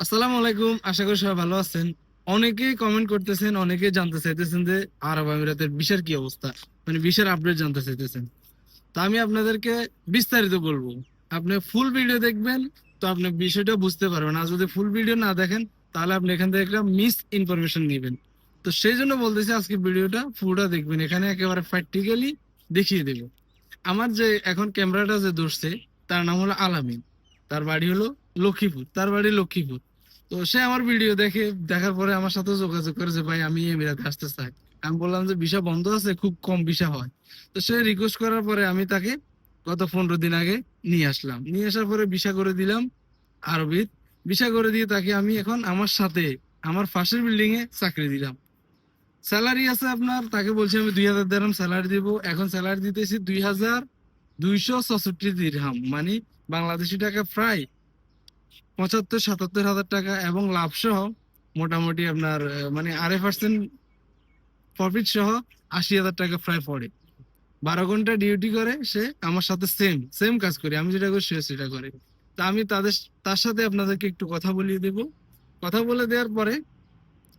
আসসালামু আলাইকুম, আশা করি সবাই ভালো আছেন। অনেকেই কমেন্ট করতেছেন, অনেকেই জানতে চাইতেছেন যে আরব আমিরাতের বিশার কি অবস্থা? মানে বিশার আপডেট জানতে চাইতেছেন। তা আমি আপনাদেরকে বিস্তারিত বলব। আপনি ফুল ভিডিও দেখবেন, তো আপনি বিষয়টা বুঝতে পারবেন। আর যদি ফুল ভিডিও না দেখেন, তাহলে আপনি এখান থেকে একটা মিস ইনফরমেশন নেবেন। তো সেই জন্য বলতেছি আজকে ভিডিওটা পুরোটা দেখবেন। এখানে একেবারে প্র্যাকটিক্যালি দেখিয়ে দেব। আমার যে এখন ক্যামেরাটা যে ধরছে, তার নাম হলো আলামিন তার বাড়ি হলো লক্ষ্মীপুর, তার বাড়ি লক্ষ্মীপুর। তো সে আমার ভিডিও দেখে, দেখার পরে আমার সাথে যোগাযোগ করে যে, ভাই, আমি এমিরাতে আসতে চাই। আমি বললাম যে, ভিসা বন্ধ আছে, খুব কম ভিসা হয়। তো সে রিকোয়েস্ট করার পরে আমি তাকে গত পনেরো দিন আগে নিয়ে আসলাম। নিয়ে আসার পরে ভিসা করে দিলাম আরবির ভিসা করে দিয়ে তাকে আমি এখন আমার সাথে, আমার পাশের বিল্ডিং এ চাকরি দিলাম। স্যালারি আছে আপনার, তাকে বলছি, আমি দুই হাজার দিরহাম স্যালারি দিব। এখন স্যালারি দিতেছি দুই হাজার দুইশো ছষট্টি দিরহাম মানে বাংলাদেশি টাকা প্রায় পঁচাত্তর, সাতাত্তর হাজার টাকা এবং লাভ সহ মোটামুটি আপনার মানে আড়াই পার্সেন্ট প্রফিট সহ আশি হাজার টাকা প্রায় পড়ে। বারো ঘণ্টা ডিউটি করে, সে আমার সাথে সেম সেম কাজ করে। আমি যেটা করি সে সেটা করে। তা আমি তাদের, তার সাথে আপনাদেরকে একটু কথা বলিয়ে দেব। কথা বলে দেওয়ার পরে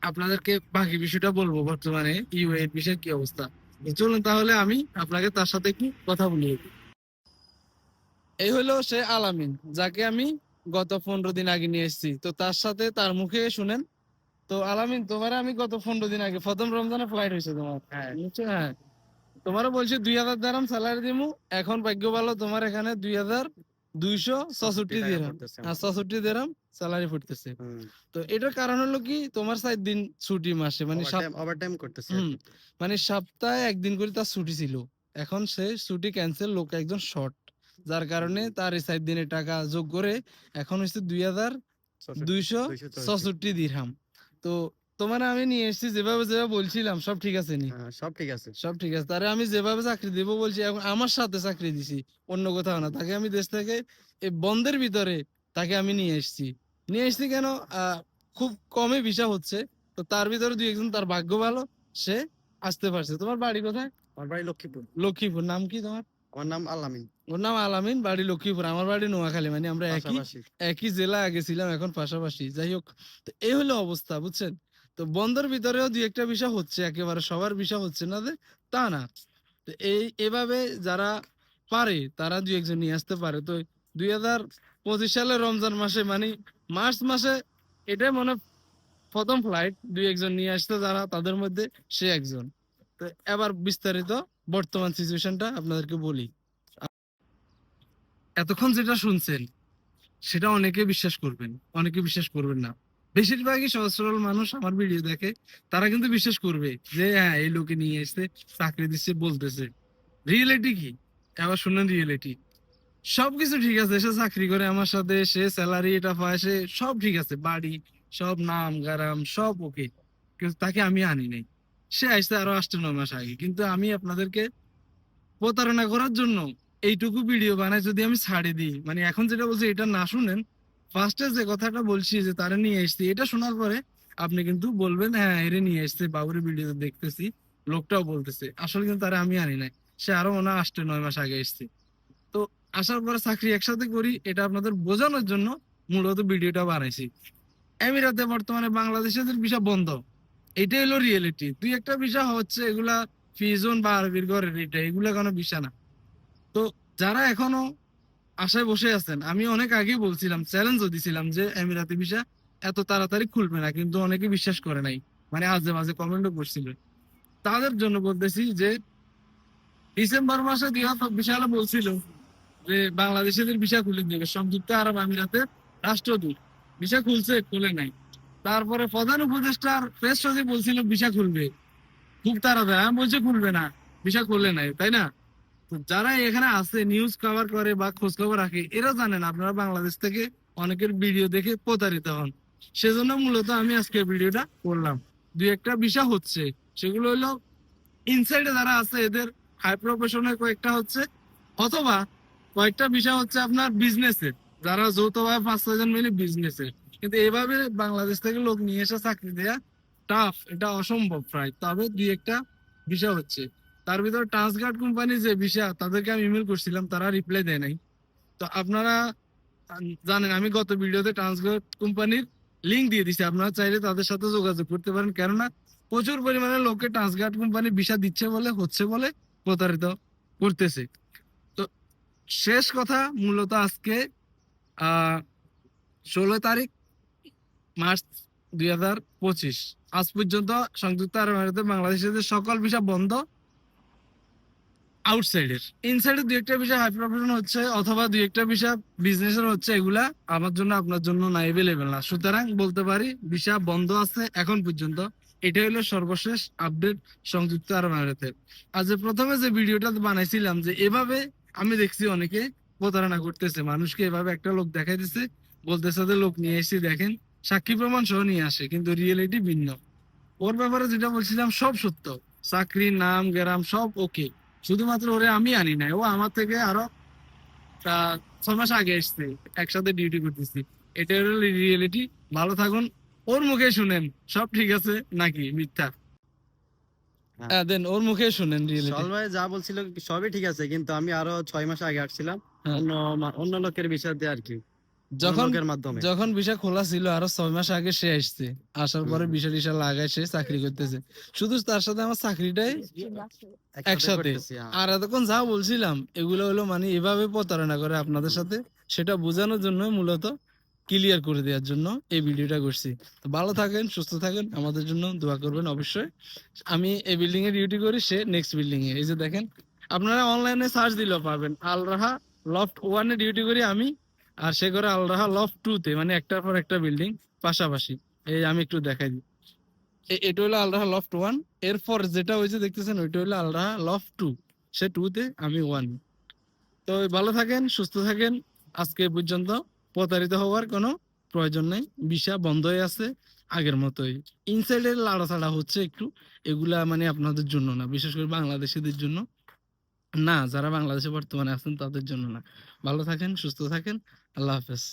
আপনাদেরকে বাকি বিষয়টা বলব বর্তমানে। ইউএর বিষয়ের কি অবস্থা? চলুন তাহলে আমি আপনাকে তার সাথে একটু কথা বলিয়ে দিই। এই হলো সে আলামিন, যাকে আমি গত পনেরো দিন আগে নিয়ে এসেছি। তো তার সাথে তার মুখে শুনেন তো আলামিন তোমার আমি গত পনেরো দিন আগে প্রথম রমজানে ফ্লাইট হয়েছে তোমার। হ্যাঁ। তোমারও বলছে দুই হাজার দারাম স্যালারি দিমু এখন ভাগ্য ভালো তোমার এখানে দুই হাজার দুইশো ছষট্টি দিরাম। হ্যাঁ ছষট্টি দিরাম স্যালারি ফুটতেছে। তো এটার কারণ হলো কি তোমার সাত দিন ছুটি মাসে মানে ওভারটাইম করতেছে মানে সপ্তাহে একদিন করে তার ছুটি ছিল। এখন সে ছুটি ক্যান্সেল লোক একজন শর্ট যার কারণে তার এই সাত দিনের টাকা যোগ করে এখন হচ্ছে দুই হাজার দুইশো ছষট্টি দিরহাম। তো তোমার আমি নিয়ে এসেছি যেভাবে যেভাবে বলছিলাম সব ঠিক আছে নি? হ্যাঁ, সব ঠিক আছে। সব ঠিক আছে। তারে আমি যেভাবে চাকরি দেবো বলছি এখন আমার সাথে চাকরি দিছি অন্য কোথাও না। তাকে আমি দেশ থেকে এই বন্ধের ভিতরে তাকে আমি নিয়ে এসেছি। নিয়ে এসেছি কেন? আহ, খুব কমে ভিসা হচ্ছে। তো তার ভিতরে দুই একজন তার ভাগ্য ভালো সে আসতে পারছে। তোমার বাড়ি কোথায়? আমার বাড়ি লক্ষ্মীপুর। লক্ষ্মীপুর। নাম কি তোমার? আমার নাম আলামিন ওর নাম আলামিন বাড়ি লক্ষ্মীপুর। আমার বাড়ি নোয়াখালী মানে আমরা একই একই জেলা আগে ছিলাম এখন পাশাপাশি। যাই হোক তো এই হলো অবস্থা বুঝছেন? তো বন্ধের ভিতরেও দুই একটা বিষয় হচ্ছে একেবারে সবার বিষয় হচ্ছে না যে তা না। তো এই এভাবে যারা পারে তারা দুই একজন নিয়ে আসতে পারে। তো দুই হাজার পঁচিশ সালে রমজান মাসে মানে মার্চ মাসে এটাই মনে প্রথম ফ্লাইট দুই একজন নিয়ে আসতে যারা তাদের মধ্যে সে একজন। তো এবার বিস্তারিত বর্তমান সিচুয়েশনটা আপনাদেরকে বলি। এতক্ষণ যেটা শুনছেন, সেটা অনেকে বিশ্বাস করবেন, অনেকে বিশ্বাস করবেন না। বেশিরভাগই সহজ সরল মানুষ আমার ভিডিও দেখে, তারা কিন্তু বিশ্বাস করবে যে হ্যাঁ এই লোকে নিয়ে এসে চাকরি দিচ্ছে, বলতেছে। রিয়েলিটি কি? এবার শুনেন রিয়েলিটি সবকিছু ঠিক আছে, সে চাকরি করে আমার সাথে, সে স্যালারি এটা পায়, সে সব ঠিক আছে, বাড়ি, সব নাম, গারাম, সব ওকে কিন্তু তাকে আমি আনি নাই। সে আসছে আরও আষ্ট নয় মাস আগে। কিন্তু আমি আপনাদেরকে প্রতারণা করার জন্য এইটুকু ভিডিও বানাই যদি আমি ছাড়ে দিই। মানে এখন যেটা বলছি, এটা না শুনেন ফার্স্টে যে কথাটা বলছি যে তারা নিয়ে এসছি, এটা শোনার পরে আপনি কিন্তু বলবেন হ্যাঁ এরে নিয়ে এসছে বাবুরের ভিডিও দেখতেছি, লোকটাও বলতেছে। আসলে কিন্তু তারা আমি আনি নাই, সে আরও মনে আটটা নয় মাস আগে এসছে। তো আসার পরে চাকরি একসাথে করি, এটা আপনাদের বোঝানোর জন্য মূলত ভিডিওটা বানাইছি। এমিরাতে বর্তমানে বাংলাদেশের বিষয় বন্ধ, এটাই হলো রিয়েলিটি দুই একটা বিষয় হচ্ছে, এগুলা ফিজন বা আরবির ঘরের, এটা এগুলা কোনো বিষয় না। তো যারা এখনও আশায় বসে আছেন, আমি অনেক আগেই বলছিলাম চ্যালেঞ্জও দিছিলাম যে এমিরাতি ভিসা এত তাড়াতাড়ি খুলবে না, কিন্তু অনেকে বিশ্বাস করে নাই মানে আজে বাজে কমেন্টও করছিল। তাদের জন্য বলতেছি যে ডিসেম্বর মাসে দুই হাজার চব্বিশ সালে বলছিল যে বাংলাদেশিদের ভিসা খুলে দেবে, সংযুক্ত আরব আমিরাতের রাষ্ট্রদূত। ভিসা খুলছে, খুলে নাই। তারপরে প্রধান উপদেষ্টার প্রেস সচিব বলছিল, ভিসা খুলবে। খুব তাড়াতাড়ি, আমি বলছি, খুলবে না, ভিসা খুলে নাই। তাই না? যারা এখানে আছে নিউজ কভার করে বা খোঁজ খবর রাখে, এরা জানেন, আপনারা বাংলাদেশ থেকে অনেকের ভিডিও দেখে প্রতারিত হন। সেজন্য মূলত আমি আজকে ভিডিওটা করলাম। দুই একটা বিষয় হচ্ছে, সেগুলো হলো ইনসাইডে যারা আছে, এদের হাই প্রফেশনের কয়েকটা হচ্ছে, অথবা কয়েকটা বিষয় হচ্ছে আপনার বিজনেসের যারা যৌথভাবে পাঁচ ছয়জন মিলে বিজনেসের কিন্তু এভাবে বাংলাদেশ থেকে লোক নিয়ে এসে চাকরি দেয়া টাফ এটা অসম্ভব প্রায়। তবে দুই একটা বিষয় হচ্ছে তার ভিতরে ট্রান্সগার্ড কোম্পানি যে বিষয়, তাদেরকে আমি ইমেল করছিলাম, তারা রিপ্লাই দেয় নাই। তো আপনারা জানেন, আমি গত ভিডিওতে ট্রান্সগার্ড কোম্পানির লিঙ্ক দিয়ে দিছি। আপনারা চাইলে তাদের সাথে যোগাযোগ করতে পারেন। কেননা, প্রচুর পরিমাণে লোকে ট্রান্সগার্ড কোম্পানি ভিসা দিচ্ছে বলে, হচ্ছে বলে প্রতারিত করতেছে। তো শেষ কথা মূলত আজকে ষোলো তারিখ, মার্চ দুই হাজার পঁচিশ। আজ পর্যন্ত সংযুক্ত আরব আমিরাতে বাংলাদেশের সকল ভিসা বন্ধ আউটসাইডের। ইনসাইডে দুই একটা বিষয় হাই প্রফেশন হচ্ছে অথবা দুই একটা বিষয় বিজনেসের হচ্ছে, এগুলা আমার জন্য আপনার জন্য না এভেলেবেল না। সুতরাং বলতে পারি ভিসা বন্ধ আছে এখন পর্যন্ত। এটা হলো সর্বশেষ আপডেট সংযুক্ত আরব আমিরাতের। আর প্রথমে যে ভিডিওটা বানাইছিলাম যে এভাবে আমি দেখছি অনেকে প্রতারণা করতেছে, মানুষকে এভাবে একটা লোক দেখাই দিচ্ছে বলতেছে যে লোক নিয়ে এসে দেখেন, সাক্ষী প্রমাণ সহ নিয়ে আসে, কিন্তু রিয়েলিটি ভিন্ন। ওর ব্যাপারে যেটা বলছিলাম সব সত্য। চাকরি নাম, গ্রাম সব ওকে শুধুমাত্র ওরে আমি আনি নাই ও আমার থেকে আরও ছয় মাস আগে এসছে একসাথে ডিউটি করতেছি এটা হলো রিয়েলিটি ভালো থাকুন ওর মুখে শুনেন সব ঠিক আছে নাকি মিথ্যা হ্যাঁ। দেন ওর মুখে শুনেন রিয়েলিটি ভাই যা বলছিল সবই ঠিক আছে কিন্তু আমি আরও ছয় মাস আগে আসছিলাম হ্যাঁ। অন্য অন্য লোকের বিষয় দিয়ে আর কি যখন মাধ্যমে। যখন ভিসা খোলা ছিল আরও ছয় মাস আগে সে আসছে। আসার পরে। ভিসা টিসা লাগায় সে চাকরি করতেছে। শুধু তার সাথে আমার চাকরিটাই একসাথে। হ্যাঁ। আর এতক্ষণ যা বলছিলাম এগুলো হলো মানে এভাবে প্রতারণা করে আপনাদের সাথে সেটা বোঝানোর জন্য মূলত ক্লিয়ার করে দেওয়ার জন্য এই ভিডিওটা করছি। তো ভালো থাকেন সুস্থ থাকেন আমাদের জন্য দোয়া করবেন অবশ্যই। আমি এই বিল্ডিং এ ডিউটি করি সে নেক্সট বিল্ডিং এ এই যে দেখেন আপনারা অনলাইনে সার্চ দিলেও পাবেন। আলরাহা লফট ওয়ানে ডিউটি করি আমি। আর সে করে আলরাহা লফট টু তে মানে একটার পর একটা বিল্ডিং পাশাপাশি। এই আমি একটু দেখাই দিই। এটা হলো আলরাহা লফট ওয়ান এরপর যেটা হয়েছে, দেখতেছেন, ওইটা হলো আলরাহা লফট টু সে টু তে, আমি ওয়ান তো ভালো থাকেন, সুস্থ থাকেন। আজকে পর্যন্ত প্রতারিত হওয়ার কোনো প্রয়োজন নেই। ভিসা বন্ধ হয়ে আছে আগের মতোই। ইনসাইডের লাড়াছাড়া হচ্ছে একটু। এগুলা মানে আপনাদের জন্য না, বিশেষ করে বাংলাদেশিদের জন্য। না, যারা বাংলাদেশে বর্তমানে আছেন, তাদের জন্য না। ভালো থাকেন, সুস্থ থাকেন। আল্লাহ হাফেজ